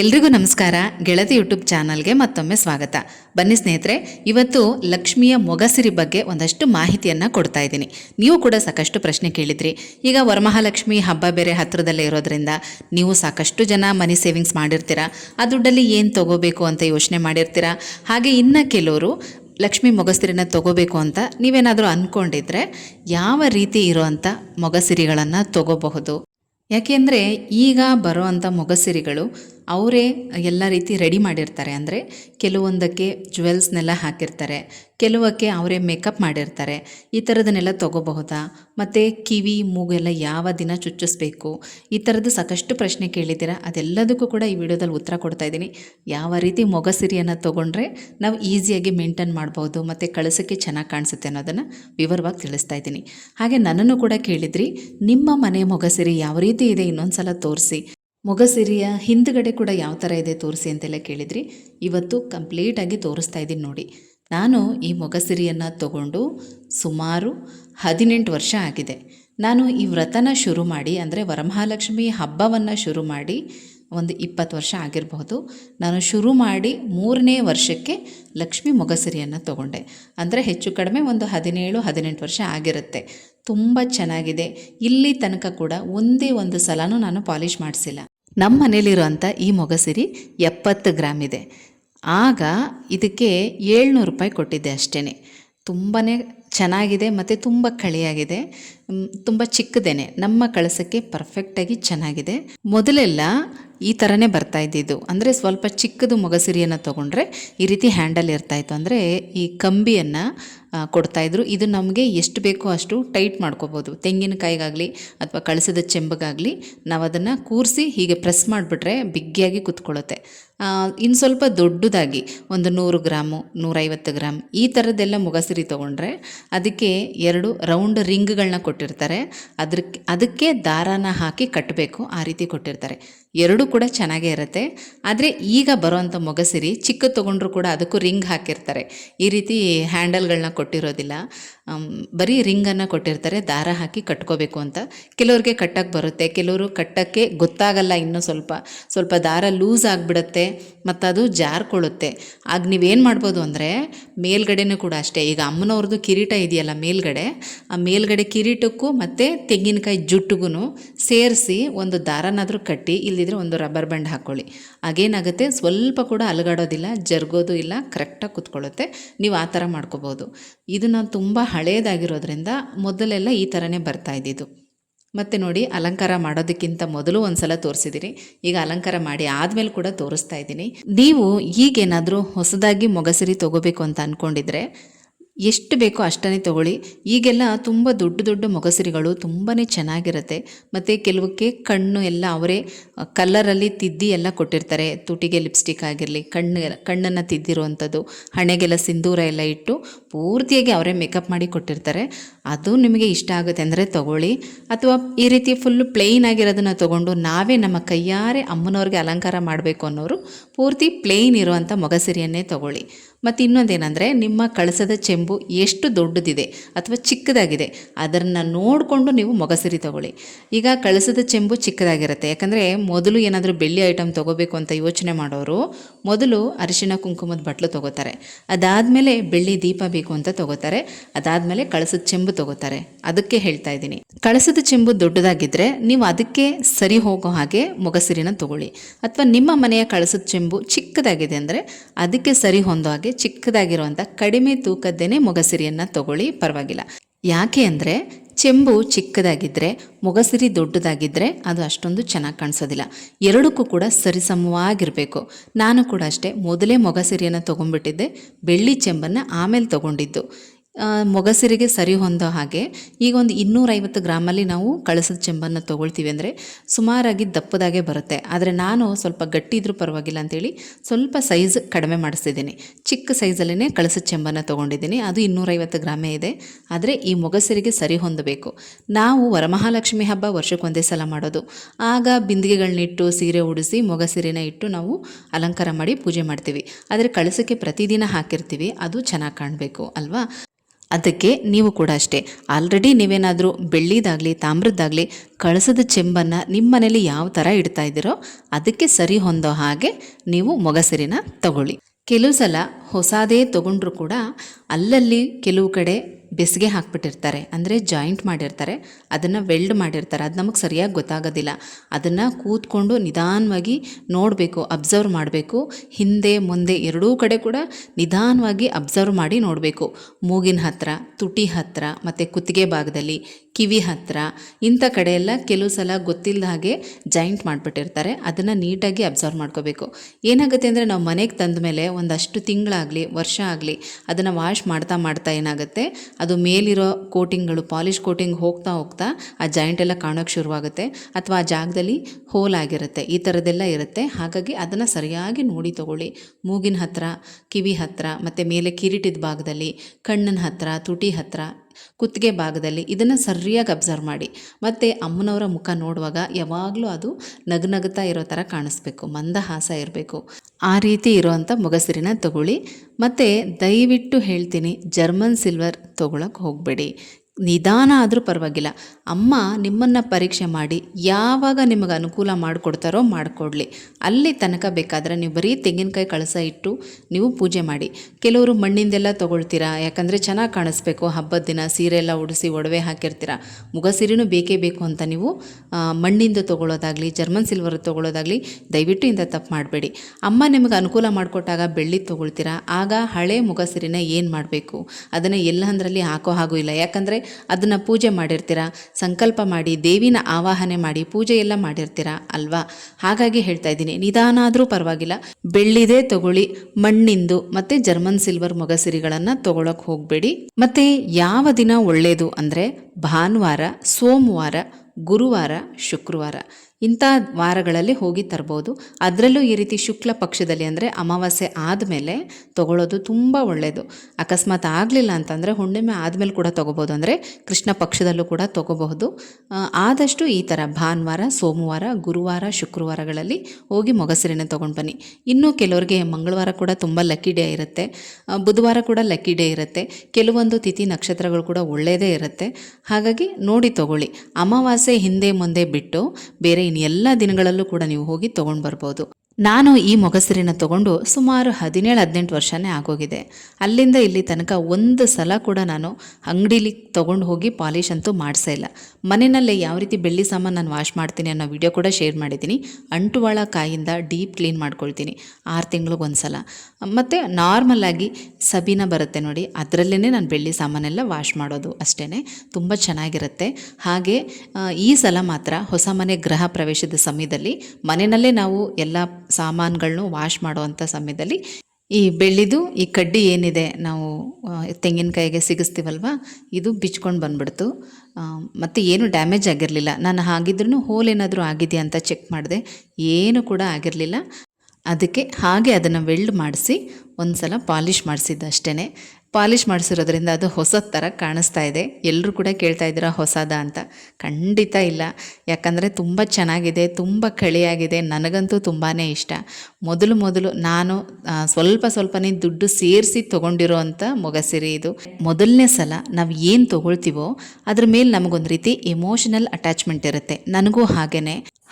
ಎಲ್ರಿಗೂ ನಮಸ್ಕಾರ. ಗೆಳತಿ ಯೂಟ್ಯೂಬ್ ಚಾನಲ್ಗೆ ಮತ್ತೊಮ್ಮೆ ಸ್ವಾಗತ. ಬನ್ನಿ ಸ್ನೇಹಿತರೆ, ಇವತ್ತು ಲಕ್ಷ್ಮಿಯ ಮೊಗಸಿರಿ ಬಗ್ಗೆ ಒಂದಷ್ಟು ಮಾಹಿತಿಯನ್ನು ಕೊಡ್ತಾ ಇದ್ದೀನಿ. ನೀವು ಕೂಡ ಸಾಕಷ್ಟು ಪ್ರಶ್ನೆ ಕೇಳಿದ್ರಿ. ಈಗ ವರಮಹಾಲಕ್ಷ್ಮಿ ಹಬ್ಬ ಬೇರೆ ಹತ್ತಿರದಲ್ಲೇ ಇರೋದ್ರಿಂದ ನೀವು ಸಾಕಷ್ಟು ಜನ ಮನಿ ಸೇವಿಂಗ್ಸ್ ಮಾಡಿರ್ತೀರಾ? ಆ ದುಡ್ಡಲ್ಲಿ ಏನು ತಗೋಬೇಕು ಅಂತ ಯೋಚನೆ ಮಾಡಿರ್ತೀರಾ? ಹಾಗೆ ಇನ್ನು ಕೆಲವರು ಲಕ್ಷ್ಮಿ ಮೊಗಸಿರಿನ ತಗೋಬೇಕು ಅಂತ ನೀವೇನಾದರೂ ಅಂದ್ಕೊಂಡಿದ್ರೆ ಯಾವ ರೀತಿ ಇರೋವಂಥ ಮೊಗಸಿರಿಗಳನ್ನು ತಗೋಬಹುದು? ಯಾಕೆಂದರೆ ಈಗ ಬರೋ ಅಂಥ ಮೊಗಸಿರಿಗಳು ಅವರೇ ಎಲ್ಲ ರೀತಿ ರೆಡಿ ಮಾಡಿರ್ತಾರೆ. ಅಂದರೆ ಕೆಲವೊಂದಕ್ಕೆ ಜ್ಯುವೆಲ್ಸ್ನೆಲ್ಲ ಹಾಕಿರ್ತಾರೆ. ಕೆಲವಕ್ಕೆ ಅವರೇ ಮೇಕಪ್ ಮಾಡಿರ್ತಾರೆ. ಈ ಥರದನ್ನೆಲ್ಲ ತೊಗೋಬಹುದಾ? ಮತ್ತು ಕಿವಿ, ಮೂಗೆಲ್ಲ ಯಾವ ದಿನ ಚುಚ್ಚಿಸ್ಬೇಕು? ಈ ಥರದ್ದು ಸಾಕಷ್ಟು ಪ್ರಶ್ನೆ ಕೇಳಿದ್ದೀರಾ? ಅದೆಲ್ಲದಕ್ಕೂ ಕೂಡ ಈ ವಿಡಿಯೋದಲ್ಲಿ ಉತ್ತರ ಕೊಡ್ತಾ ಇದ್ದೀನಿ. ಯಾವ ರೀತಿ ಮೊಗಸಿರಿಯನ್ನು ತೊಗೊಂಡ್ರೆ ನಾವು ಈಸಿಯಾಗಿ ಮೇಂಟೈನ್ ಮಾಡ್ಬೋದು, ಮತ್ತು ಕಳಿಸೋಕ್ಕೆ ಚೆನ್ನಾಗಿ ಕಾಣಿಸುತ್ತೆ ಅನ್ನೋದನ್ನು ವಿವರವಾಗಿ ತಿಳಿಸ್ತಾ ಇದ್ದೀನಿ. ಹಾಗೆ ನನ್ನನ್ನು ಕೂಡ ಕೇಳಿದ್ರಿ. ನಿಮ್ಮ ಮನೆ ಮೊಗಸಿರಿ ಯಾವ ರೀತಿ ಇದೆ? ಇನ್ನೊಂದು ಸಲ ತೋರಿಸಿ. ಮೊಗಸಿರಿಯ ಹಿಂದ್ಗಡೆ ಕೂಡ ಯಾವ ಥರ ಇದೆ ತೋರಿಸಿ ಅಂತೆಲ್ಲ ಕೇಳಿದ್ರಿ. ಇವತ್ತು ಕಂಪ್ಲೀಟಾಗಿ ತೋರಿಸ್ತಾ ಇದ್ದೀನಿ ನೋಡಿ. ನಾನು ಈ ಮೊಗಸಿರಿಯನ್ನು ತಗೊಂಡು ಸುಮಾರು ಹದಿನೆಂಟು ವರ್ಷ ಆಗಿದೆ. ನಾನು ಈ ವ್ರತನ ಶುರು ಮಾಡಿ, ಅಂದರೆ ವರಮಹಾಲಕ್ಷ್ಮಿ ಹಬ್ಬವನ್ನು ಶುರು ಮಾಡಿ ಒಂದು ಇಪ್ಪತ್ತು ವರ್ಷ ಆಗಿರಬಹುದು. ನಾನು ಶುರು ಮಾಡಿ ಮೂರನೇ ವರ್ಷಕ್ಕೆ ಲಕ್ಷ್ಮಿ ಮೊಗಸಿರಿಯನ್ನು ತಗೊಂಡೆ. ಅಂದರೆ ಹೆಚ್ಚು ಕಡಿಮೆ ಒಂದು ಹದಿನೇಳು, ಹದಿನೆಂಟು ವರ್ಷ ಆಗಿರುತ್ತೆ. ತುಂಬ ಚೆನ್ನಾಗಿದೆ. ಇಲ್ಲಿ ತನಕ ಕೂಡ ಒಂದೇ ಒಂದು ಸಲನೂ ನಾನು ಪಾಲಿಷ್ ಮಾಡಿಸಿಲ್ಲ. ನಮ್ಮ ಮನೇಲಿರುವಂಥ ಈ ಮೊಗಸಿರಿ ಎಪ್ಪತ್ತು ಗ್ರಾಮ್ ಇದೆ. ಆಗ ಇದಕ್ಕೆ ಏಳ್ನೂರು ರೂಪಾಯಿ ಕೊಟ್ಟಿದ್ದೆ ಅಷ್ಟೇ ತುಂಬಾ ಚೆನ್ನಾಗಿದೆ ಮತ್ತು ತುಂಬ ಕಳಿಯಾಗಿದೆ. ತುಂಬ ಚಿಕ್ಕದೇನೆ. ನಮ್ಮ ಕಳಸಕ್ಕೆ ಪರ್ಫೆಕ್ಟಾಗಿ ಚೆನ್ನಾಗಿದೆ. ಮೊದಲೆಲ್ಲ ಈ ಥರನೇ ಬರ್ತಾ ಇದ್ದಿದ್ದು. ಅಂದರೆ ಸ್ವಲ್ಪ ಚಿಕ್ಕದು ಮೊಗಸಿರಿಯನ್ನು ತೊಗೊಂಡ್ರೆ ಈ ರೀತಿ ಹ್ಯಾಂಡಲ್ ಇರ್ತಾಯಿತ್ತು ಅಂದರೆ ಈ ಕಂಬಿಯನ್ನು ಕೊಡ್ತಾಯಿದ್ರು ಇದು ನಮಗೆ ಎಷ್ಟು ಬೇಕೋ ಅಷ್ಟು ಟೈಟ್ ಮಾಡ್ಕೋಬೋದು. ತೆಂಗಿನಕಾಯಿಗಾಗಲಿ ಅಥವಾ ಕಳಸದ ಚೆಂಬಗಾಗಲಿ ನಾವು ಅದನ್ನು ಕೂರಿಸಿ ಹೀಗೆ ಪ್ರೆಸ್ ಮಾಡಿಬಿಟ್ರೆ ಬಿಗ್ಗಿಯಾಗಿ ಕೂತ್ಕೊಳ್ಳುತ್ತೆ. ಇನ್ನು ಸ್ವಲ್ಪ ದೊಡ್ಡದಾಗಿ ಒಂದು ನೂರು ಗ್ರಾಮು, ನೂರೈವತ್ತು ಗ್ರಾಮ್ ಈ ಥರದ್ದೆಲ್ಲ ಮೊಗಸಿರಿ ತೊಗೊಂಡ್ರೆ ಅದಕ್ಕೆ ಎರಡು ರೌಂಡ್ ರಿಂಗ್ಗಳನ್ನ ಕೊಟ್ಟಿರ್ತಾರೆ ಅದಕ್ಕೆ ಅದಕ್ಕೆ ದಾರಾನ ಹಾಕಿ ಕಟ್ಟಬೇಕು ಆ ರೀತಿ ಕೊಟ್ಟಿರ್ತಾರೆ. ಎರಡೂ ಕೂಡ ಚೆನ್ನಾಗೇ ಇರುತ್ತೆ. ಆದರೆ ಈಗ ಬರೋವಂಥ ಮೊಗಸಿರಿ ಚಿಕ್ಕ ತೊಗೊಂಡ್ರು ಕೂಡ ಅದಕ್ಕೂ ರಿಂಗ್ ಹಾಕಿರ್ತಾರೆ. ಈ ರೀತಿ ಹ್ಯಾಂಡಲ್ಗಳನ್ನ ಕೊಟ್ಟಿರೋದಿಲ್ಲ. ಬರೀ ರಿಂಗನ್ನು ಕೊಟ್ಟಿರ್ತಾರೆ. ದಾರ ಹಾಕಿ ಕಟ್ಕೋಬೇಕು ಅಂತ. ಕೆಲವ್ರಿಗೆ ಕಟ್ಟಕ್ಕೆ ಬರುತ್ತೆ. ಕೆಲವರು ಕಟ್ಟಕ್ಕೆ ಗೊತ್ತಾಗಲ್ಲ ಇನ್ನೂ ಸ್ವಲ್ಪ. ಸ್ವಲ್ಪ ದಾರ ಲೂಸ್ ಆಗಿಬಿಡುತ್ತೆ. ಮತ್ತು ಅದು ಜಾರ್ಕೊಳ್ಳುತ್ತೆ. ಆಗ ನೀವೇನು ಮಾಡ್ಬೋದು ಅಂದರೆ ಮೇಲ್ಗಡೆನೂ ಕೂಡ ಅಷ್ಟೇ. ಈಗ ಅಮ್ಮನವ್ರದ್ದು ಕಿರೀಟ ಇದೆಯಲ್ಲ ಮೇಲ್ಗಡೆ. ಆ ಮೇಲ್ಗಡೆ ಕಿರೀಟಕ್ಕೂ ಮತ್ತು ತೆಂಗಿನಕಾಯಿ ಜುಟ್ಟಿಗೂ ಸೇರಿಸಿ ಒಂದು ದಾರನಾದರೂ ಕಟ್ಟಿ ಇಲ್ಲದಿದ್ರೆ ಒಂದು ರಬ್ಬರ್ ಬ್ಯಾಂಡ್ ಹಾಕ್ಕೊಳ್ಳಿ ಆಗೇನಾಗುತ್ತೆ? ಸ್ವಲ್ಪ ಕೂಡ ಅಲುಗಾಡೋದಿಲ್ಲ, ಜರ್ಗೋದು ಇಲ್ಲ ಕರೆಕ್ಟಾಗಿ ಕುತ್ಕೊಳ್ಳುತ್ತೆ. ನೀವು ಆ ಥರ ಮಾಡ್ಕೋಬೋದು. ಇದು ನಾನು ತುಂಬ ಹಳೇದಾಗಿರೋದ್ರಿಂದ ಮೊದಲೆಲ್ಲ ಈ ಥರನೇ ಬರ್ತಾ ಇದ್ದಿದ್ದು. ಮತ್ತು ನೋಡಿ, ಅಲಂಕಾರ ಮಾಡೋದಕ್ಕಿಂತ ಮೊದಲು ಒಂದು ಸಲ ತೋರಿಸಿದಿರಿ. ಈಗ ಅಲಂಕಾರ ಮಾಡಿ ಆದಮೇಲೆ ಕೂಡ ತೋರಿಸ್ತಾ ಇದ್ದೀನಿ. ನೀವು ಈಗೇನಾದರೂ ಹೊಸದಾಗಿ ಮೊಗಸಿರಿ ತಗೋಬೇಕು ಅಂತ ಅಂದ್ಕೊಂಡಿದ್ರೆ ಎಷ್ಟು ಬೇಕೋ ಅಷ್ಟನ್ನೇ ತಗೊಳ್ಳಿ. ಈಗೆಲ್ಲ ತುಂಬ ದೊಡ್ಡ ದೊಡ್ಡ ಮೊಗಸಿರಿಗಳು ತುಂಬಾ ಚೆನ್ನಾಗಿರುತ್ತೆ. ಮತ್ತು ಕೆಲವಕ್ಕೆ ಕಣ್ಣು ಎಲ್ಲ ಅವರೇ ಕಲ್ಲರಲ್ಲಿ ತಿದ್ದಿ ಎಲ್ಲ ಕೊಟ್ಟಿರ್ತಾರೆ. ತುಟಿಗೆ ಲಿಪ್ಸ್ಟಿಕ್ ಆಗಿರಲಿ, ಕಣ್ಣು, ಕಣ್ಣನ್ನು ತಿದ್ದಿರುವಂಥದ್ದು, ಹಣೆಗೆಲ್ಲ ಸಿಂಧೂರ ಎಲ್ಲ ಇಟ್ಟು ಪೂರ್ತಿಯಾಗಿ ಅವರೇ ಮೇಕಪ್ ಮಾಡಿ ಕೊಟ್ಟಿರ್ತಾರೆ. ಅದು ನಿಮಗೆ ಇಷ್ಟ ಆಗುತ್ತೆ ಅಂದರೆ ತಗೊಳ್ಳಿ. ಅಥವಾ ಈ ರೀತಿ ಫುಲ್ಲು ಪ್ಲೈನ್ ಆಗಿರೋದನ್ನು ತೊಗೊಂಡು ನಾವೇ ನಮ್ಮ ಕೈಯಾರೆ ಅಮ್ಮನವ್ರಿಗೆ ಅಲಂಕಾರ ಮಾಡಬೇಕು ಅನ್ನೋರು ಪೂರ್ತಿ ಪ್ಲೇನ್ ಇರುವಂಥ ಮೊಗಸಿರಿಯನ್ನೇ ತಗೊಳ್ಳಿ. ಮತ್ತು ಇನ್ನೊಂದೇನೆಂದರೆ ನಿಮ್ಮ ಕಳಸದ ಚೆಂಬು ಎಷ್ಟು ದೊಡ್ಡದಿದೆ ಅಥವಾ ಚಿಕ್ಕದಾಗಿದೆ, ಅದನ್ನು ನೋಡಿಕೊಂಡು ನೀವು ಮೊಗಸಿರಿ ತಗೊಳ್ಳಿ. ಈಗ ಕಳಸದ ಚೆಂಬು ಚಿಕ್ಕದಾಗಿರುತ್ತೆ, ಯಾಕಂದರೆ ಮೊದಲು ಏನಾದರೂ ಬೆಳ್ಳಿ ಐಟಮ್ ತೊಗೋಬೇಕು ಅಂತ ಯೋಚನೆ ಮಾಡೋರು, ಮೊದಲು ಅರಿಶಿಣ ಕುಂಕುಮದ ಬಟ್ಲು ತೊಗೋತಾರೆ. ಅದಾದಮೇಲೆ ಬೆಳ್ಳಿ ದೀಪ ಬೇಕು ಅಂತ ತೊಗೋತಾರೆ, ಅದಾದಮೇಲೆ ಕಳಸದ ಚೆಂಬು ತೊಗೋತಾರೆ. ಅದಕ್ಕೆ ಹೇಳ್ತಾ ಇದ್ದೀನಿ. ಕಳಸದ ಚೆಂಬು ದೊಡ್ಡದಾಗಿದ್ದರೆ ನೀವು ಅದಕ್ಕೆ ಸರಿ ಹೋಗೋ ಹಾಗೆ ಮೊಗಸಿರಿನ ತಗೊಳ್ಳಿ. ಅಥವಾ ನಿಮ್ಮ ಮನೆಯ ಕಳಸದ ಚೆಂಬು ಚಿಕ್ಕದಾಗಿದೆ ಅಂದರೆ ಅದಕ್ಕೆ ಸರಿ ಹೊಂದೋ ಹಾಗೆ ಚಿಕ್ಕದಾಗಿರುವಂಥ ಕಡಿಮೆ ತೂಕದ್ದೇನೆ ಮೊಗಸಿರಿಯನ್ನು ತಗೊಳ್ಳಿ, ಪರವಾಗಿಲ್ಲ. ಯಾಕೆ ಅಂದರೆ ಚೆಂಬು ಚಿಕ್ಕದಾಗಿದ್ದರೆ ಮೊಗಸಿರಿ ದೊಡ್ಡದಾಗಿದ್ದರೆ ಅದು ಅಷ್ಟೊಂದು ಚೆನ್ನಾಗಿ ಕಾಣಿಸೋದಿಲ್ಲ. ಎರಡಕ್ಕೂ ಕೂಡ ಸರಿಸಮವಾಗಿರಬೇಕು. ನಾನು ಕೂಡ ಅಷ್ಟೇ ಮೊದಲೇ ಮೊಗಸಿರಿಯನ್ನು ತೊಗೊಂಡ್ಬಿಟ್ಟಿದ್ದೆ, ಬೆಳ್ಳಿ ಚೆಂಬನ್ನು ಆಮೇಲೆ ತೊಗೊಂಡಿದ್ದು. ಮೊಗಸಿರಿಗೆ ಸರಿ ಹೊಂದೋ ಹಾಗೆ ಈಗ ಒಂದು ಇನ್ನೂರೈವತ್ತು ಗ್ರಾಮಲ್ಲಿ ನಾವು ಕಳಸದ ಚೆಂಬನ್ನು ತೊಗೊಳ್ತೀವಿ ಅಂದರೆ ಸುಮಾರಾಗಿ ದಪ್ಪದಾಗೆ ಬರುತ್ತೆ. ಆದರೆ ನಾನು ಸ್ವಲ್ಪ ಗಟ್ಟಿ ಇದ್ರೂ ಪರವಾಗಿಲ್ಲ ಅಂತೇಳಿ ಸ್ವಲ್ಪ ಸೈಜ್ ಕಡಿಮೆ ಮಾಡಿಸ್ತಿದ್ದೀನಿ ಚಿಕ್ಕ ಸೈಜಲ್ಲೇ ಕಳಸದ ಚೆಂಬನ್ನು ತೊಗೊಂಡಿದ್ದೀನಿ. ಅದು ಇನ್ನೂರೈವತ್ತು ಗ್ರಾಮೇ ಇದೆ. ಆದರೆ ಈ ಮೊಗಸಿರಿಗೆ ಸರಿ ಹೊಂದಬೇಕು. ನಾವು ವರಮಹಾಲಕ್ಷ್ಮಿ ಹಬ್ಬ ವರ್ಷಕ್ಕೊಂದೇ ಸಲ ಮಾಡೋದು. ಆಗ ಬಿಂದಿಗೆಗಳನ್ನಿಟ್ಟು ಸೀರೆ ಉಡಿಸಿ ಮೊಗಸಿರಿನ ಇಟ್ಟು ನಾವು ಅಲಂಕಾರ ಮಾಡಿ ಪೂಜೆ ಮಾಡ್ತೀವಿ. ಆದರೆ ಕಳಸಕ್ಕೆ ಪ್ರತಿದಿನ ಹಾಕಿರ್ತೀವಿ. ಅದು ಚೆನ್ನಾಗಿ ಕಾಣಬೇಕು, ಅಲ್ವಾ? ಅದಕ್ಕೆ ನೀವು ಕೂಡ ಅಷ್ಟೇ. ಆಲ್ರೆಡಿ ನೀವೇನಾದರೂ ಬೆಳ್ಳಿದಾಗಲಿ, ತಾಮ್ರದ್ದಾಗಲಿ ಕಳಸದ ಚೆಂಬನ್ನು ನಿಮ್ಮ ಮನೇಲಿ ಯಾವ ಥರ ಇಡ್ತಾ ಇದ್ದೀರೋ ಅದಕ್ಕೆ ಸರಿ ಹೊಂದೋ ಹಾಗೆ ನೀವು ಮೊಗಸಿರಿನ ತಗೊಳ್ಳಿ. ಕೆಲವು ಸಲ ಹೊಸದೇ ತಗೊಂಡ್ರೂ ಕೂಡ ಅಲ್ಲಲ್ಲಿ ಕೆಲವು ಕಡೆ ಬೆಸಿಗೆ ಹಾಕ್ಬಿಟ್ಟಿರ್ತಾರೆ. ಅಂದರೆ ಜಾಯಿಂಟ್ ಮಾಡಿರ್ತಾರೆ. ಅದನ್ನು ವೆಲ್ಡ್ ಮಾಡಿರ್ತಾರೆ. ಅದು ನಮಗೆ ಸರಿಯಾಗಿ ಗೊತ್ತಾಗೋದಿಲ್ಲ. ಅದನ್ನು ಕೂತ್ಕೊಂಡು ನಿಧಾನವಾಗಿ ನೋಡಬೇಕು ಅಬ್ಸರ್ವ್ ಮಾಡಬೇಕು. ಹಿಂದೆ, ಮುಂದೆ ಎರಡೂ ಕಡೆ ಕೂಡ ನಿಧಾನವಾಗಿ ಅಬ್ಸರ್ವ್ ಮಾಡಿ ನೋಡಬೇಕು. ಮೂಗಿನ ಹತ್ತಿರ ತುಟಿ ಹತ್ತಿರ ಮತ್ತು ಕುತ್ತಿಗೆ ಭಾಗದಲ್ಲಿ, ಕಿವಿ ಹತ್ತಿರ ಇಂಥ ಕಡೆ ಎಲ್ಲ ಕೆಲವು ಸಲ ಗೊತ್ತಿಲ್ಲದ ಹಾಗೆ ಜಾಯಿಂಟ್ ಮಾಡಿಬಿಟ್ಟಿರ್ತಾರೆ. ಅದನ್ನು ನೀಟಾಗಿ ಅಬ್ಸರ್ವ್ ಮಾಡ್ಕೋಬೇಕು. ಏನಾಗುತ್ತೆ ಅಂದರೆ ನಾವು ಮನೆಗೆ ತಂದ ಮೇಲೆ ಒಂದಷ್ಟು ತಿಂಗಳಾಗಲಿ ವರ್ಷ ಆಗಲಿ ಅದನ್ನು ವಾಶ್ ಮಾಡ್ತಾ ಮಾಡ್ತಾ ಏನಾಗುತ್ತೆ? ಅದು ಮೇಲಿರೋ ಕೋಟಿಂಗ್ಗಳು ಪಾಲಿಷ್ ಕೋಟಿಂಗ್ ಹೋಗ್ತಾ ಹೋಗ್ತಾ ಆ ಜಾಯಿಂಟ್ ಎಲ್ಲ ಕಾಣೋಕ್ಕೆ ಶುರುವಾಗುತ್ತೆ. ಅಥವಾ ಆ ಜಾಗದಲ್ಲಿ ಹೋಲ್ ಆಗಿರುತ್ತೆ. ಈ ಥರದ್ದೆಲ್ಲ ಇರುತ್ತೆ. ಹಾಗಾಗಿ ಅದನ್ನು ಸರಿಯಾಗಿ ನೋಡಿ ತಗೊಳ್ಳಿ. ಮೂಗಿನ ಹತ್ತಿರ ಕಿವಿ ಹತ್ತಿರ ಮತ್ತು ಮೇಲೆ ಕಿರೀಟದ ಭಾಗದಲ್ಲಿ, ಕಣ್ಣಿನ ಹತ್ತಿರ ತುಟಿ ಹತ್ರ ಕುತ್ತಿಗೆ ಭಾಗದಲ್ಲಿ ಇದನ್ನು ಸರಿಯಾಗಿ ಅಬ್ಸರ್ವ್ ಮಾಡಿ. ಮತ್ತು ಅಮ್ಮನವರ ಮುಖ ನೋಡುವಾಗ ಯಾವಾಗಲೂ ಅದು ನಗುನಗುತ್ತಾ ಇರೋ ಥರ ಕಾಣಿಸ್ಬೇಕು ಮಂದಹಾಸ ಇರಬೇಕು. ಆ ರೀತಿ ಇರೋವಂಥ ಮೊಗಸಿರಿನ ತಗೊಳ್ಳಿ. ಮತ್ತು ದಯವಿಟ್ಟು ಹೇಳ್ತೀನಿ, ಜರ್ಮನ್ ಸಿಲ್ವರ್ ತೊಗೊಳಕ್ಕೆ ಹೋಗಬೇಡಿ. ನಿಧಾನ ಆದರೂ ಪರವಾಗಿಲ್ಲ. ಅಮ್ಮ ನಿಮ್ಮನ್ನು ಪರೀಕ್ಷೆ ಮಾಡಿ ಯಾವಾಗ ನಿಮಗೆ ಅನುಕೂಲ ಮಾಡಿಕೊಡ್ತಾರೋ ಮಾಡಿಕೊಡ್ಲಿ. ಅಲ್ಲಿ ತನಕ ಬೇಕಾದರೆ ನೀವು ಬರೀ ತೆಂಗಿನಕಾಯಿ ಕಳಸ ಇಟ್ಟು ನೀವು ಪೂಜೆ ಮಾಡಿ. ಕೆಲವರು ಮಣ್ಣಿಂದೆಲ್ಲ ತೊಗೊಳ್ತೀರಾ? ಯಾಕಂದರೆ ಚೆನ್ನಾಗಿ ಕಾಣಿಸ್ಬೇಕು. ಹಬ್ಬದ ದಿನ ಸೀರೆ ಎಲ್ಲ ಉಡಿಸಿ ಒಡವೆ ಹಾಕಿರ್ತೀರ? ಮುಖಸೀರೆನೂ ಬೇಕೇ ಬೇಕು ಅಂತ ನೀವು ಮಣ್ಣಿಂದ ತೊಗೊಳ್ಳೋದಾಗಲಿ, ಜರ್ಮನ್ ಸಿಲ್ವರ್ ತೊಗೊಳ್ಳೋದಾಗಲಿ ದಯವಿಟ್ಟು ಇಂಥ ತಪ್ಪು ಮಾಡಬೇಡಿ. ಅಮ್ಮ ನಿಮಗೆ ಅನುಕೂಲ ಮಾಡಿಕೊಟ್ಟಾಗ ಬೆಳ್ಳಿ ತೊಗೊಳ್ತೀರಾ? ಆಗ ಹಳೆ ಮುಖಸಿರಿನ ಏನು ಮಾಡಬೇಕು? ಅದನ್ನು ಎಲ್ಲಂದ್ರಲ್ಲಿ ಹಾಕೋ ಹಾಗೂ ಇಲ್ಲ. ಯಾಕಂದರೆ ಅದನ್ನು ಪೂಜೆ ಮಾಡಿರ್ತೀರಾ? ಸಂಕಲ್ಪ ಮಾಡಿ, ದೇವಿನ ಆವಾಹನೆ ಮಾಡಿ, ಪೂಜೆ ಎಲ್ಲ ಮಾಡಿರ್ತೀರಾ ಅಲ್ವಾ? ಹಾಗಾಗಿ ಹೇಳ್ತಾ ಇದ್ದೀನಿ, ನಿಧಾನ ಆದರೂ ಪರವಾಗಿಲ್ಲ. ಬೆಳ್ಳಿದೇ ತಗೊಳ್ಳಿ, ಮಣ್ಣಿಂದು ಮತ್ತು ಜರ್ಮನ್ ಸಿಲ್ವರ್ ಮೊಗಸಿರಿಗಳನ್ನು ತಗೊಳಕ್ಕೆ ಹೋಗಬೇಡಿ. ಮತ್ತು ಯಾವ ದಿನ ಒಳ್ಳೆಯದು ಅಂದರೆ ಭಾನುವಾರ, ಸೋಮವಾರ, ಗುರುವಾರ, ಶುಕ್ರವಾರ. ಇಂಥ ವಾರಗಳಲ್ಲಿ ಹೋಗಿ ತರ್ಬೋದು. ಅದರಲ್ಲೂ ಈ ರೀತಿ ಶುಕ್ಲ ಪಕ್ಷದಲ್ಲಿ ಅಂದರೆ ಅಮಾವಾಸ್ಯೆ ಆದಮೇಲೆ ತಗೊಳ್ಳೋದು ತುಂಬ ಒಳ್ಳೆಯದು ಅಕಸ್ಮಾತ್ ಆಗಲಿಲ್ಲ ಅಂತಂದರೆ ಹುಣ್ಣಿಮೆ ಆದಮೇಲೆ ಕೂಡ ತೊಗೋಬೋದು. ಅಂದರೆ ಕೃಷ್ಣ ಪಕ್ಷದಲ್ಲೂ ಕೂಡ ತೊಗೋಬಹುದು. ಆದಷ್ಟು ಈ ಥರ ಭಾನುವಾರ, ಸೋಮವಾರ, ಗುರುವಾರ, ಶುಕ್ರವಾರಗಳಲ್ಲಿ ಹೋಗಿ ಮೊಗಸಿರಿನ ತೊಗೊಂಡು ಬನ್ನಿ. ಇನ್ನೂ ಕೆಲವರಿಗೆ ಮಂಗಳವಾರ ಕೂಡ ತುಂಬ ಲಕ್ಕಿ ಡೇ ಇರುತ್ತೆ. ಬುಧವಾರ ಕೂಡ ಲಕ್ಕಿ ಡೇ ಇರುತ್ತೆ. ಕೆಲವೊಂದು ತಿಥಿ ನಕ್ಷತ್ರಗಳು ಕೂಡ ಒಳ್ಳೆಯದೇ ಇರುತ್ತೆ. ಹಾಗಾಗಿ ನೋಡಿ ತಗೊಳ್ಳಿ. ಅಮಾವಾಸ್ಯೆ ಹಿಂದೆ ಮುಂದೆ ಬಿಟ್ಟು ಬೇರೆ ಇನ್ನು ಎಲ್ಲ ದಿನಗಳಲ್ಲೂ ಕೂಡ ನೀವು ಹೋಗಿ ತೊಗೊಂಡು ಬರ್ಬೋದು. ನಾನು ಈ ಮೊಗಸಿರಿನ ತಗೊಂಡು ಸುಮಾರು ಹದಿನೇಳು, ಹದಿನೆಂಟು ವರ್ಷನೇ ಆಗೋಗಿದೆ. ಅಲ್ಲಿಂದ ಇಲ್ಲಿ ತನಕ ಒಂದು ಸಲ ಕೂಡ ನಾನು ಅಂಗಡೀಲಿ ತೊಗೊಂಡು ಹೋಗಿ ಪಾಲಿಷ್ ಅಂತೂ ಮಾಡಿಸೇ ಇಲ್ಲ. ಮನೆಯಲ್ಲೇ ಯಾವ ರೀತಿ ಬೆಳ್ಳಿ ಸಾಮಾನು ನಾನು ವಾಶ್ ಮಾಡ್ತೀನಿ ಅನ್ನೋ ವಿಡಿಯೋ ಕೂಡ ಶೇರ್ ಮಾಡಿದ್ದೀನಿ. ಅಂಟುವಾಳ ಕಾಯಿಂದ ಡೀಪ್ ಕ್ಲೀನ್ ಮಾಡ್ಕೊಳ್ತೀನಿ. ಆರು ತಿಂಗಳಿಗೊಂದ್ಸಲ ಮತ್ತು ನಾರ್ಮಲ್ಲಾಗಿ ಸಬೀನ ಬರುತ್ತೆ ನೋಡಿ ಅದರಲ್ಲೇ ನಾನು ಬೆಳ್ಳಿ ಸಾಮಾನೆಲ್ಲ ವಾಶ್ ಮಾಡೋದು ಅಷ್ಟೇ ತುಂಬ ಚೆನ್ನಾಗಿರುತ್ತೆ. ಹಾಗೆ ಈ ಸಲ ಮಾತ್ರ ಹೊಸ ಮನೆ ಗೃಹ ಪ್ರವೇಶದ ಸಮಯದಲ್ಲಿ ಮನೆಯಲ್ಲೇ ನಾವು ಎಲ್ಲ ಸಾಮಾನುಗಳನ್ನು ವಾಶ್ ಮಾಡುವಂಥ ಸಮಯದಲ್ಲಿ ಈ ಬೆಳ್ಳಿದು ಈ ಕಡ್ಡಿ ಏನಿದೆ ನಾವು ತೆಂಗಿನಕಾಯಿಗೆ ಸಿಗಿಸ್ತೀವಲ್ವ, ಇದು ಬಿಚ್ಕೊಂಡು ಬಂದ್ಬಿಡ್ತು. ಮತ್ತು ಏನು ಡ್ಯಾಮೇಜ್ ಆಗಿರಲಿಲ್ಲ. ನಾನು ಹಾಗಿದ್ರೂ ಹೋಲ್ ಏನಾದರೂ ಆಗಿದೆಯಾ ಅಂತ ಚೆಕ್ ಮಾಡಿದೆ. ಏನು ಕೂಡ ಆಗಿರಲಿಲ್ಲ. ಅದಕ್ಕೆ ಹಾಗೆ ಅದನ್ನು ವೆಲ್ಡ್ ಮಾಡಿಸಿ ಒಂದು ಸಲ ಪಾಲಿಷ್ ಮಾಡಿಸಿದ್ದು ಅಷ್ಟೇ ಪಾಲಿಷ್ ಮಾಡಿಸಿರೋದ್ರಿಂದ ಅದು ಹೊಸದ ಥರ ಕಾಣಿಸ್ತಾ ಇದೆ. ಎಲ್ಲರೂ ಕೂಡ ಕೇಳ್ತಾ ಇದ್ದೀರಾ, ಹೊಸದ ಅಂತ. ಖಂಡಿತ ಇಲ್ಲ. ಯಾಕಂದರೆ ತುಂಬ ಚೆನ್ನಾಗಿದೆ, ತುಂಬ ಕಳಿಯಾಗಿದೆ, ನನಗಂತೂ ತುಂಬಾ ಇಷ್ಟ. ಮೊದಲು ಮೊದಲು ನಾನು ಸ್ವಲ್ಪ ಸ್ವಲ್ಪನೇ ದುಡ್ಡು ಸೇರಿಸಿ ತೊಗೊಂಡಿರೋ ಅಂಥ ಮೊಗಸಿರಿ ಇದು. ಮೊದಲನೇ ಸಲ ನಾವು ಏನು ತೊಗೊಳ್ತೀವೋ ಅದ್ರ ಮೇಲೆ ನಮಗೊಂದು ರೀತಿ ಎಮೋಷನಲ್ ಅಟ್ಯಾಚ್ಮೆಂಟ್ ಇರುತ್ತೆ. ನನಗೂ ಹಾಗೇ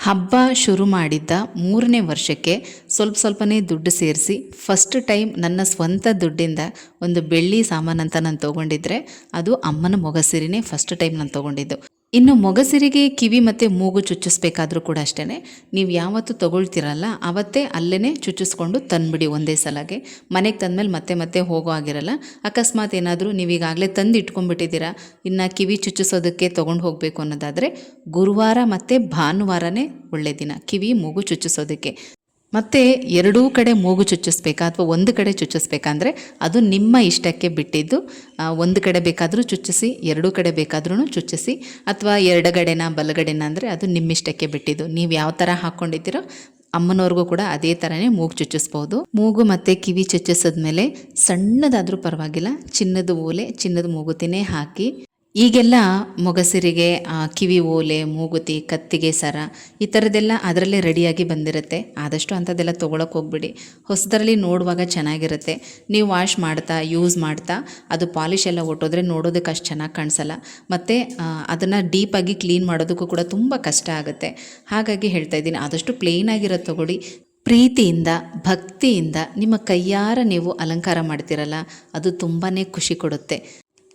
ಹಬ್ಬ ಶುರು ಮಾಡಿದ್ದ ಮೂರನೇ ವರ್ಷಕ್ಕೆ ಸ್ವಲ್ಪ ಸ್ವಲ್ಪನೇ ದುಡ್ಡು ಸೇರಿಸಿ ಫಸ್ಟ್ ಟೈಮ್ ನನ್ನ ಸ್ವಂತ ದುಡ್ಡಿಂದ ಒಂದು ಬೆಳ್ಳಿ ಸಾಮಾನಂತ ನಾನು ತೊಗೊಂಡಿದ್ದರೆ ಅದು ಅಮ್ಮನ ಮೊಗಸಿರಿನೇ ಫಸ್ಟ್ ಟೈಮ್ ನಾನು ತೊಗೊಂಡಿದ್ದು. ಇನ್ನು ಮೊಗಸಿರಿಗೆ ಕಿವಿ ಮತ್ತು ಮೂಗು ಚುಚ್ಚಿಸ್ಬೇಕಾದ್ರೂ ಕೂಡ ಅಷ್ಟೇ ನೀವು ಯಾವತ್ತು ತೊಗೊಳ್ತಿರಲ್ಲ, ಅವತ್ತೇ ಅಲ್ಲೇ ಚುಚ್ಚಿಸ್ಕೊಂಡು ತಂದುಬಿಡಿ ಒಂದೇ ಸಲಗೆ. ಮನೆಗೆ ತಂದಮೇಲೆ ಮತ್ತೆ ಮತ್ತೆ ಹೋಗೋ ಆಗಿರಲ್ಲ ಅಕಸ್ಮಾತ್ ಏನಾದರೂ ನೀವೀಗಾಗಲೇ ತಂದು ಇಟ್ಕೊಂಡ್ಬಿಟ್ಟಿದ್ದೀರಾ ಇನ್ನು ಕಿವಿ ಚುಚ್ಚಿಸೋದಕ್ಕೆ ತೊಗೊಂಡು ಹೋಗಬೇಕು ಅನ್ನೋದಾದರೆ ಗುರುವಾರ ಮತ್ತು ಭಾನುವಾರನೇ ಒಳ್ಳೆ ದಿನ, ಕಿವಿ ಮೂಗು ಚುಚ್ಚಿಸೋದಕ್ಕೆ. ಮತ್ತು ಎರಡೂ ಕಡೆ ಮೂಗು ಚುಚ್ಚಿಸ್ಬೇಕಾ ಅಥವಾ ಒಂದು ಕಡೆ ಚುಚ್ಚಿಸ್ಬೇಕಂದ್ರೆ ಅದು ನಿಮ್ಮ ಇಷ್ಟಕ್ಕೆ ಬಿಟ್ಟಿದ್ದು ಒಂದು ಕಡೆ ಬೇಕಾದರೂ ಚುಚ್ಚಿಸಿ, ಎರಡೂ ಕಡೆ ಬೇಕಾದ್ರೂ ಚುಚ್ಚಿಸಿ, ಅಥವಾ ಎರಡುಗಡೆನ ಬಲಗಡೆನ ಅಂದರೆ ಅದು ನಿಮ್ಮಿಷ್ಟಕ್ಕೆ ಬಿಟ್ಟಿದ್ದು. ನೀವು ಯಾವ ಥರ ಹಾಕ್ಕೊಂಡಿದ್ದೀರೋ ಅಮ್ಮನವ್ರಿಗೂ ಕೂಡ ಅದೇ ಥರನೇ ಮೂಗು ಚುಚ್ಚಿಸ್ಬೋದು. ಮೂಗು ಮತ್ತು ಕಿವಿ ಚುಚ್ಚಿಸಿದ್ಮೇಲೆ ಸಣ್ಣದಾದರೂ ಪರವಾಗಿಲ್ಲ, ಚಿನ್ನದ ಓಲೆ, ಚಿನ್ನದ ಮೂಗುತಿನೇ ಹಾಕಿ ಈಗೆಲ್ಲ ಮೊಗಸಿರಿಗೆ ಕಿವಿ ಓಲೆ, ಮೂಗುತಿ, ಕತ್ತಿಗೆ ಸರ, ಈ ಥರದ್ದೆಲ್ಲ ಅದರಲ್ಲೇ ರೆಡಿಯಾಗಿ ಬಂದಿರುತ್ತೆ. ಆದಷ್ಟು ಅಂಥದ್ದೆಲ್ಲ ತೊಗೊಳಕ್ಕೆ ಹೋಗ್ಬಿಡಿ. ಹೊಸದರಲ್ಲಿ ನೋಡುವಾಗ ಚೆನ್ನಾಗಿರುತ್ತೆ. ನೀವು ವಾಶ್ ಮಾಡ್ತಾ, ಯೂಸ್ ಮಾಡ್ತಾ, ಅದು ಪಾಲಿಶ್ ಎಲ್ಲ ಒಟ್ಟೋದ್ರೆ ನೋಡೋದಕ್ಕೆ ಅಷ್ಟು ಚೆನ್ನಾಗಿ ಕಾಣಿಸಲ್ಲ. ಮತ್ತು ಅದನ್ನು ಡೀಪಾಗಿ ಕ್ಲೀನ್ ಮಾಡೋದಕ್ಕೂ ಕೂಡ ತುಂಬ ಕಷ್ಟ ಆಗುತ್ತೆ. ಹಾಗಾಗಿ ಹೇಳ್ತಾ ಇದ್ದೀನಿ, ಆದಷ್ಟು ಪ್ಲೇನ್ ಆಗಿರೋದು ತೊಗೊಳ್ಳಿ. ಪ್ರೀತಿಯಿಂದ, ಭಕ್ತಿಯಿಂದ ನಿಮ್ಮ ಕೈಯಾರ ನೀವು ಅಲಂಕಾರ ಮಾಡ್ತಿರಲ್ಲ, ಅದು ತುಂಬಾ ಖುಷಿ ಕೊಡುತ್ತೆ.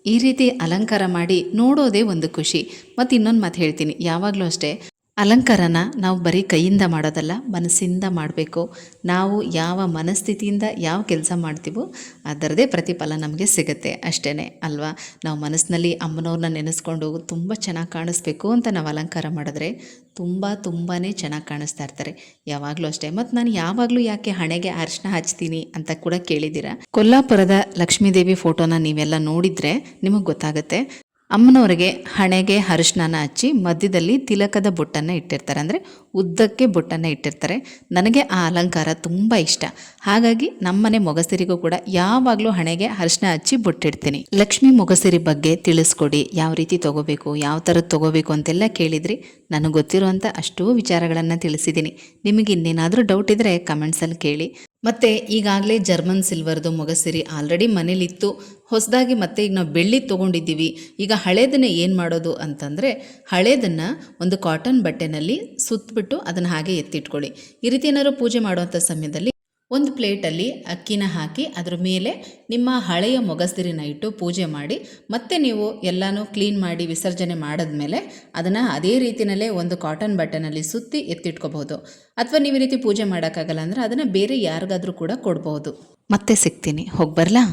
ಈ ರೀತಿ ಅಲಂಕಾರ ಮಾಡಿ ನೋಡೋದೇ ಒಂದು ಖುಷಿ. ಮತ್ತು ಇನ್ನೊಂದು ಮಾತು ಹೇಳ್ತೀನಿ. ಯಾವಾಗಲೂ ಅಷ್ಟೇ ಅಲಂಕಾರನ ನಾವು ಬರೀ ಕೈಯಿಂದ ಮಾಡೋದಲ್ಲ, ಮನಸ್ಸಿಂದ ಮಾಡಬೇಕು. ನಾವು ಯಾವ ಮನಸ್ಥಿತಿಯಿಂದ ಯಾವ ಕೆಲಸ ಮಾಡ್ತೀವೋ ಅದರದೇ ಪ್ರತಿಫಲ ನಮಗೆ ಸಿಗುತ್ತೆ ಅಷ್ಟೇ ಅಲ್ವಾ? ನಾವು ಮನಸ್ಸಿನಲ್ಲಿ ಅಮ್ಮನವ್ರನ್ನ ನೆನೆಸ್ಕೊಂಡು ತುಂಬ ಚೆನ್ನಾಗಿ ಕಾಣಿಸ್ಬೇಕು ಅಂತ ನಾವು ಅಲಂಕಾರ ಮಾಡಿದ್ರೆ ತುಂಬ ತುಂಬಾ ಚೆನ್ನಾಗಿ ಕಾಣಿಸ್ತಾ ಇರ್ತಾರೆ. ಯಾವಾಗಲೂ ಅಷ್ಟೇ. ಮತ್ತು ನಾನು ಯಾವಾಗಲೂ ಯಾಕೆ ಹಣೆಗೆ ಅರಿಶಿನ ಹಚ್ತೀನಿ ಅಂತ ಕೂಡ ಕೇಳಿದ್ದೀರಾ? ಕೊಲ್ಲಾಪುರದ ಲಕ್ಷ್ಮೀದೇವಿ ಫೋಟೋನ ನೀವೆಲ್ಲ ನೋಡಿದರೆ ನಿಮಗೆ ಗೊತ್ತಾಗುತ್ತೆ. ಅಮ್ಮನವರಿಗೆ ಹಣೆಗೆ ಅರಿಶಿನ ಹಚ್ಚಿ ಮಧ್ಯದಲ್ಲಿ ತಿಲಕದ ಬೊಟ್ಟನ್ನು ಇಟ್ಟಿರ್ತಾರೆ. ಅಂದರೆ ಉದ್ದಕ್ಕೆ ಬೊಟ್ಟನ್ನು ಇಟ್ಟಿರ್ತಾರೆ. ನನಗೆ ಆ ಅಲಂಕಾರ ತುಂಬ ಇಷ್ಟ. ಹಾಗಾಗಿ ನಮ್ಮನೆ ಮೊಗಸಿರಿಗೂ ಕೂಡ ಯಾವಾಗಲೂ ಹಣೆಗೆ ಅರಿಶಿನ ಹಚ್ಚಿ ಬೊಟ್ಟಿಡ್ತೀನಿ. ಲಕ್ಷ್ಮಿ ಮೊಗಸಿರಿ ಬಗ್ಗೆ ತಿಳಿಸ್ಕೊಡಿ. ಯಾವ ರೀತಿ ತಗೋಬೇಕು, ಯಾವ ಥರದ್ದು ತೊಗೋಬೇಕು ಅಂತೆಲ್ಲ ಕೇಳಿದ್ರಿ. ನನಗೆ ಗೊತ್ತಿರುವಂಥ ಅಷ್ಟೂ ವಿಚಾರಗಳನ್ನು ತಿಳಿಸಿದ್ದೀನಿ ನಿಮಗೆ ಇನ್ನೇನಾದರೂ ಡೌಟ್ ಇದ್ದರೆ ಕಮೆಂಟ್ಸಲ್ಲಿ ಕೇಳಿ. ಮತ್ತು ಈಗಾಗಲೇ ಜರ್ಮನ್ ಸಿಲ್ವರ್ದು ಮೊಗಸಿರಿ ಆಲ್ರೆಡಿ ಮನೇಲಿತ್ತು. ಹೊಸದಾಗಿ ಮತ್ತೆ ಈಗ ನಾವು ಬೆಳ್ಳಿ ತೊಗೊಂಡಿದ್ದೀವಿ. ಈಗ ಹಳೇದನ್ನು ಏನು ಮಾಡೋದು ಅಂತಂದರೆ ಹಳೇದನ್ನು ಒಂದು ಕಾಟನ್ ಬಟ್ಟೆನಲ್ಲಿ ಸುತ್ತಬಿಟ್ಟು ಅದನ್ನು ಹಾಗೆ ಎತ್ತಿಟ್ಕೊಳ್ಳಿ. ಈ ರೀತಿ ಏನಾದರೂ ಪೂಜೆ ಮಾಡುವಂಥ ಸಮಯದಲ್ಲಿ ಒಂದು ಪ್ಲೇಟಲ್ಲಿ ಅಕ್ಕಿನ ಹಾಕಿ ಅದ್ರ ಮೇಲೆ ನಿಮ್ಮ ಹಳೆಯ ಮೊಗಸಿರಿನ ಇಟ್ಟು ಪೂಜೆ ಮಾಡಿ, ಮತ್ತೆ ನೀವು ಎಲ್ಲನೂ ಕ್ಲೀನ್ ಮಾಡಿ ವಿಸರ್ಜನೆ ಮಾಡಿದ್ಮೇಲೆ ಅದನ್ನು ಅದೇ ರೀತಿಯಲ್ಲೇ ಒಂದು ಕಾಟನ್ ಬಟ್ಟನಲ್ಲಿ ಸುತ್ತಿ ಎತ್ತಿಟ್ಕೋಬಹುದು. ಅಥವಾ ನೀವು ಈ ರೀತಿ ಪೂಜೆ ಮಾಡೋಕ್ಕಾಗಲ್ಲ ಅಂದರೆ ಅದನ್ನು ಬೇರೆ ಯಾರಿಗಾದರೂ ಕೂಡ ಕೊಡ್ಬೋದು ಮತ್ತೆ ಸಿಗ್ತೀನಿ. ಹೋಗಿ ಬರಲಾ?